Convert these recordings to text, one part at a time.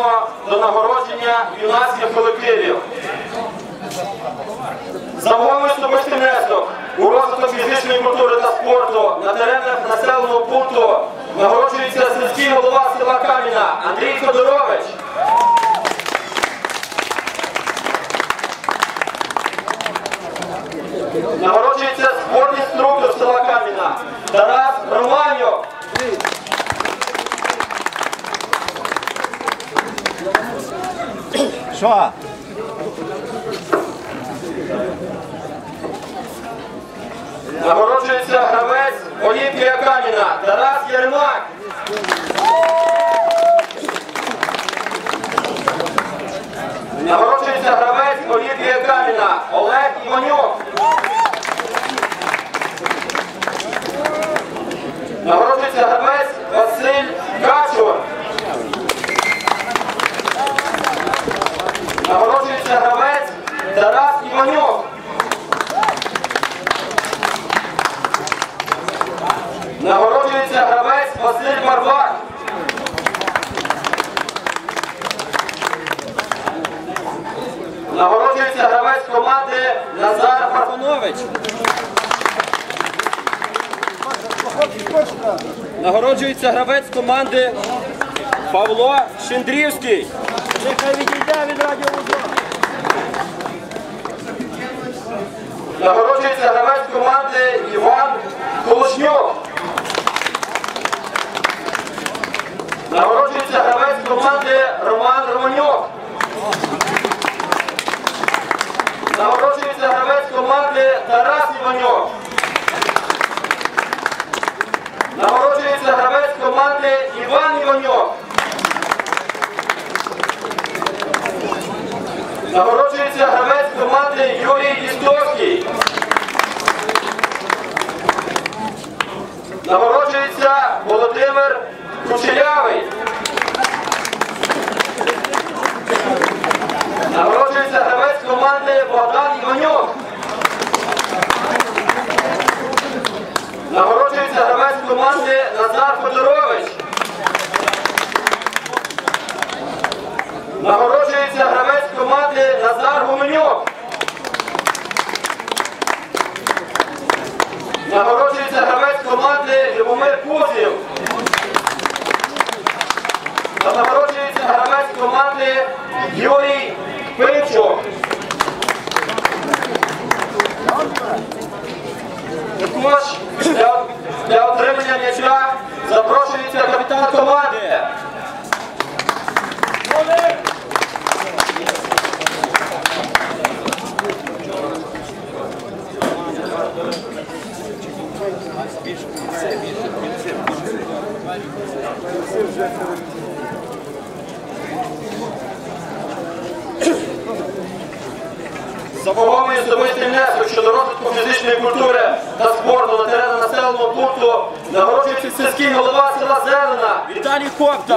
переходимо до нагородження юнацьких колективів. За особистий внесок у розвиток фізичної культури та спорту на теренах населеного пункту нагороджується сільський голова села Кам'яна Андрій Федорович. Нагороджується спортний інструктор села Кам'яна Тарас Романьов. Що? Нагороджується гравець Олімпія Каміна Тарас Єрмак. Нагороджується гравець Олімпія Каміна Олег Іванюк. Нагороджується гравець Василь Качур. Барбак. Нагороджується гравець команди Назар Парфанович. Нагороджується гравець команди Павло Шиндрівський. Нехай відійде від радіовузла. Нагороджується гравець команди Іван Колошнюк. Команди Роман Романюк. Нагороджується гравець команди Тарас Іванюк. Нагороджується гравець команди Іван Іванюк. Нагороджується гравець команди Юрій Істовський. Нагороджується Володимир Кучерявий. Нагороджується гравець команди Богдан Іванюк. Нагороджується гравець команди отримання запрошується капітан команди. Заповнює особистий внесок щодо розвитку фізичної культури та пункту нагороджується сільський голова села Зелена Віталій кубку.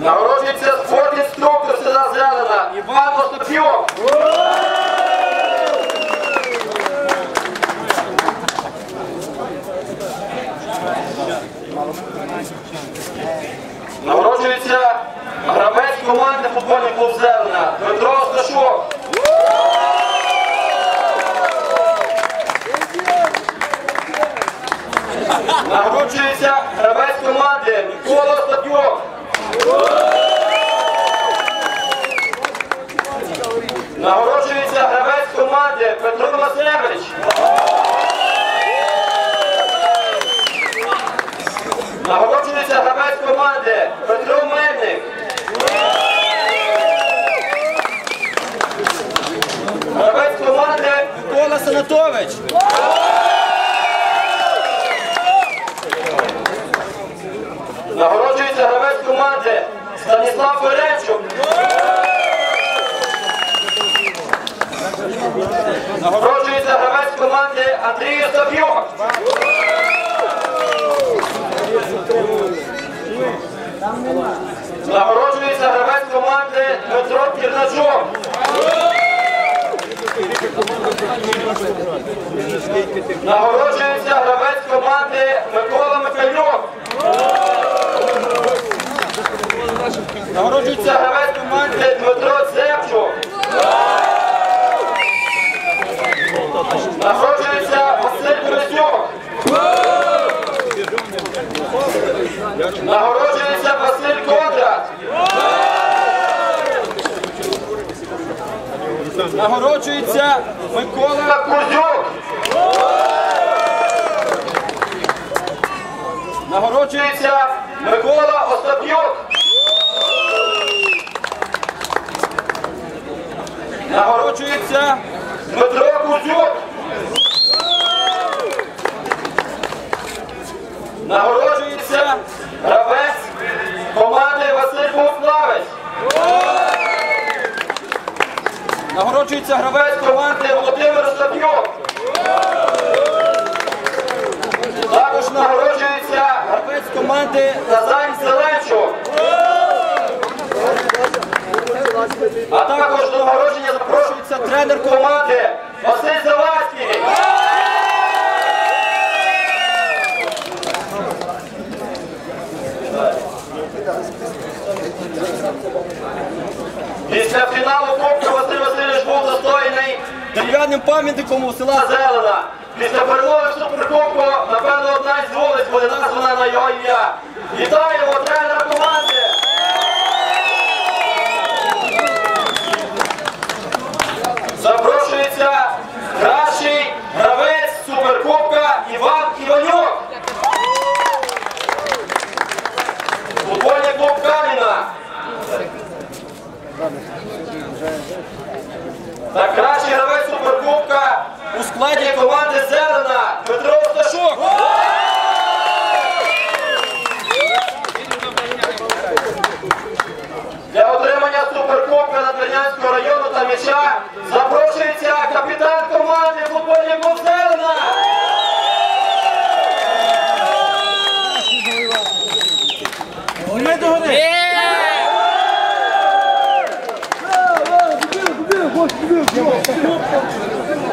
Нагороджується спортінструктор села Зелена Іван Остапюк. Нагороджується гравець команди футбольний клуб Зелена Дмитро Осташок. Нагороджується гравець команди Микола Остапюк. Нагороджується гравець команди Петро Масевич. Нагороджується гравець команди Петро Мельник. Гравець команди Микола Санатович. Нагороджується гравець команди Станіслав Ференчук. Нагороджується гравець команди Андрій Остапюк. Нагороджується гравець команди Дмитро Кірначук. Нагороджується гравець команди Микола Михайлюк. Нагороджується гравець команди Дмитро Цепчук. Нагороджується Василь Борисюк. Нагороджується Василь Кондрат. Нагороджується Микола Кузюк. Нагороджується Микола Остап'юк. Нагороджується Дмитро Кузюк. Нагороджується гравець команди Василь Богславець. Нагороджується гравець команди Володимир Остап'юк. Також нагороджується гравець команди Назарій Зеленчук. А також до нагородження запрошується команди Василь Завадський. Після фіналу Кубка Василь Васильович був застояний дерев'яним пам'ятником у села Зелена. Після перемоги Суперкубку, напевно, одна із вулиць буде названа на його ім'я. Вітаємо тренера команди! Запрошується кращий гравець Суперкубка Іван Іванюк. Футбольний клуб Каміна. Та кращий гравець Суперкубка у складі команди Зелена Петро Сташук. Для отримання Суперкубка Надвірнянського району та м'яча запрошується капітан команди футбольний клуб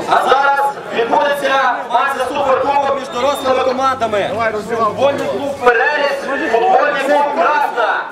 А зараз відбудеться матч за суперкубок між дорослими командами. Футбольний клуб Переліс, футбольний клуб Красна.